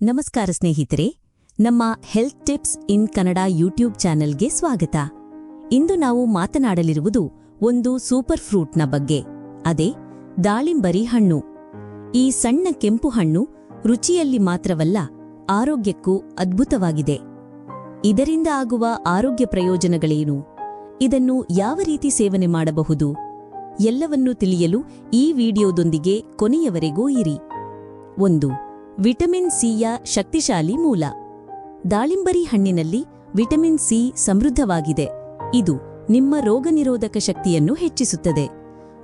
ನಮಸ್ಕಾರ ಸ್ನೇಹಿತರೆ, ನಮ್ಮ health tips in Kannada YouTube ಚಾನೆಲ್ಗೆ ಸ್ವಾಗತ. ಇಂದು ನಾವು ಮಾತನಾಡಲಿರುವುದು ಒಂದು ಸೂಪರ್ ಫ್ರೂಟ್ನ ಬಗ್ಗೆ. ಅದೇ, ದಾಳಿಂಬರಿ ಹಣ್ಣು. ಈ ಸಣ್ಣ ಕೆಂಪು ಹಣ್ಣು ರುಚಿಯಲ್ಲಿ ಮಾತ್ರವಲ್ಲ, ಆರೋಗ್ಯಕ್ಕೂ ಅದ್ಭುತವಾಗಿದೆ. ಇದರಿಂದ ಆಗುವ ಆರೋಗ್ಯ ಪ್ರಯೋಜನಗಳೇನು? ಇದನ್ನು ಯಾವ ರೀತಿ ಸೇವನೆ ಮಾಡಬಹುದು? ಎಲ್ಲವನ್ನೂ ತಿಳಿಯಲು ಈ ವಿಡಿಯೋದೊಂದಿಗೆ ಕೊನೆಯವರೆಗೂ ಇರಿ. ಒಂದು ವಿಟಮಿನ್ ಸಿಯ ಶಕ್ತಿಶಾಲಿ ಮೂಲ. ದಾಳಿಂಬರಿ ಹಣ್ಣಿನಲ್ಲಿ ವಿಟಮಿನ್ ಸಿ ಸಮೃದ್ಧವಾಗಿದೆ. ಇದು ನಿಮ್ಮ ರೋಗನಿರೋಧಕ ಶಕ್ತಿಯನ್ನು ಹೆಚ್ಚಿಸುತ್ತದೆ.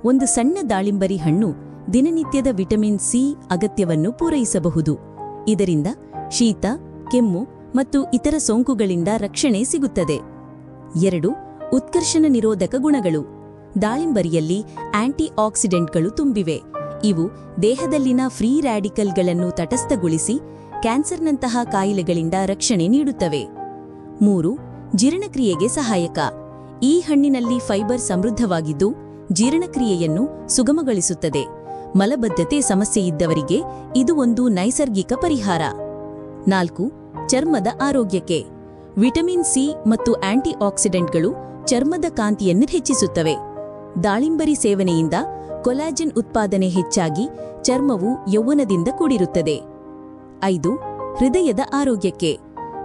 ಒಂದು ಸಣ್ಣ ದಾಳಿಂಬರಿ ಹಣ್ಣು ದಿನನಿತ್ಯದ ವಿಟಮಿನ್ ಸಿ ಅಗತ್ಯವನ್ನು ಪೂರೈಸಬಹುದು. ಇದರಿಂದ ಶೀತ, ಕೆಮ್ಮು ಮತ್ತು ಇತರ ಸೋಂಕುಗಳಿಂದ ರಕ್ಷಣೆ ಸಿಗುತ್ತದೆ. ಎರಡು, ಉತ್ಕರ್ಷಣ ನಿರೋಧಕ ಗುಣಗಳು. ದಾಳಿಂಬರಿಯಲ್ಲಿ ಆಂಟಿ ಆಕ್ಸಿಡೆಂಟ್ಗಳು ತುಂಬಿವೆ. ಇವು ದೇಹದಲ್ಲಿನ ಫ್ರೀ ರ್ಯಾಡಿಕಲ್ಗಳನ್ನು ತಟಸ್ಥಗೊಳಿಸಿ ಕ್ಯಾನ್ಸರ್ನಂತಹ ಕಾಯಿಲೆಗಳಿಂದ ರಕ್ಷಣೆ ನೀಡುತ್ತವೆ. ಮೂರು, ಜೀರ್ಣಕ್ರಿಯೆಗೆ ಸಹಾಯಕ. ಈ ಹಣ್ಣಿನಲ್ಲಿ ಫೈಬರ್ ಸಮೃದ್ಧವಾಗಿದ್ದು ಜೀರ್ಣಕ್ರಿಯೆಯನ್ನು ಸುಗಮಗೊಳಿಸುತ್ತದೆ. ಮಲಬದ್ಧತೆ ಸಮಸ್ಯೆಯಿದ್ದವರಿಗೆ ಇದು ಒಂದು ನೈಸರ್ಗಿಕ ಪರಿಹಾರ. ನಾಲ್ಕು, ಚರ್ಮದ ಆರೋಗ್ಯಕ್ಕೆ. ವಿಟಮಿನ್ ಸಿ ಮತ್ತು ಆಂಟಿಆಕ್ಸಿಡೆಂಟ್ಗಳು ಚರ್ಮದ ಕಾಂತಿಯನ್ನು ಹೆಚ್ಚಿಸುತ್ತವೆ. ದಾಳಿಂಬರಿ ಸೇವನೆಯಿಂದ ಕೊಲಾಜಿನ್ ಉತ್ಪಾದನೆ ಹೆಚ್ಚಾಗಿ ಚರ್ಮವು ಯೌವನದಿಂದ ಕೂಡಿರುತ್ತದೆ. ಐದು, ಹೃದಯದ ಆರೋಗ್ಯಕ್ಕೆ.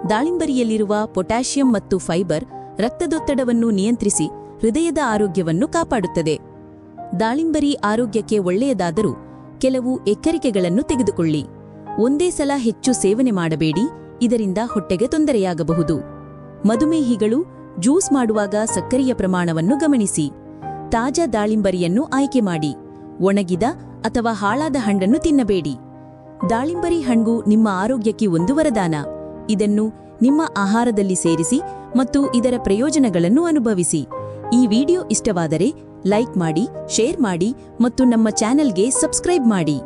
ದಾಳಿಂಬರಿಯಲ್ಲಿರುವ ಪೊಟ್ಯಾಷಿಯಂ ಮತ್ತು ಫೈಬರ್ ರಕ್ತದೊತ್ತಡವನ್ನು ನಿಯಂತ್ರಿಸಿ ಹೃದಯದ ಆರೋಗ್ಯವನ್ನು ಕಾಪಾಡುತ್ತದೆ. ದಾಳಿಂಬರಿ ಆರೋಗ್ಯಕ್ಕೆ ಒಳ್ಳೆಯದಾದರೂ ಕೆಲವು ಎಕ್ಕರಿಕೆಗಳನ್ನು ತೆಗೆದುಕೊಳ್ಳಿ. ಒಂದೇ ಸಲ ಹೆಚ್ಚು ಸೇವನೆ ಮಾಡಬೇಡಿ, ಇದರಿಂದ ಹೊಟ್ಟೆಗೆ ತೊಂದರೆಯಾಗಬಹುದು. ಮಧುಮೇಹಿಗಳು ಜ್ಯೂಸ್ ಮಾಡುವಾಗ ಸಕ್ಕರೆಯ ಪ್ರಮಾಣವನ್ನು ಗಮನಿಸಿ. ತಾಜಾ ದಾಳಿಂಬರಿಯನ್ನು ಆಯ್ಕೆ ಮಾಡಿ, ಒಣಗಿದ ಅಥವಾ ಹಾಳಾದ ಹಣ್ಣನ್ನು ತಿನ್ನಬೇಡಿ. ದಾಳಿಂಬರಿ ಹಣ್ಣು ನಿಮ್ಮ ಆರೋಗ್ಯಕ್ಕೆ ಒಂದು ವರದಾನ ಇದನ್ನು ನಿಮ್ಮ ಆಹಾರದಲ್ಲಿ ಸೇರಿಸಿ ಮತ್ತು ಇದರ ಪ್ರಯೋಜನಗಳನ್ನು ಅನುಭವಿಸಿ. ಈ ವಿಡಿಯೋ ಇಷ್ಟವಾದರೆ ಲೈಕ್ ಮಾಡಿ, ಶೇರ್ ಮಾಡಿ ಮತ್ತು ನಮ್ಮ ಚಾನೆಲ್ಗೆ ಸಬ್ಸ್ಕ್ರೈಬ್ ಮಾಡಿ.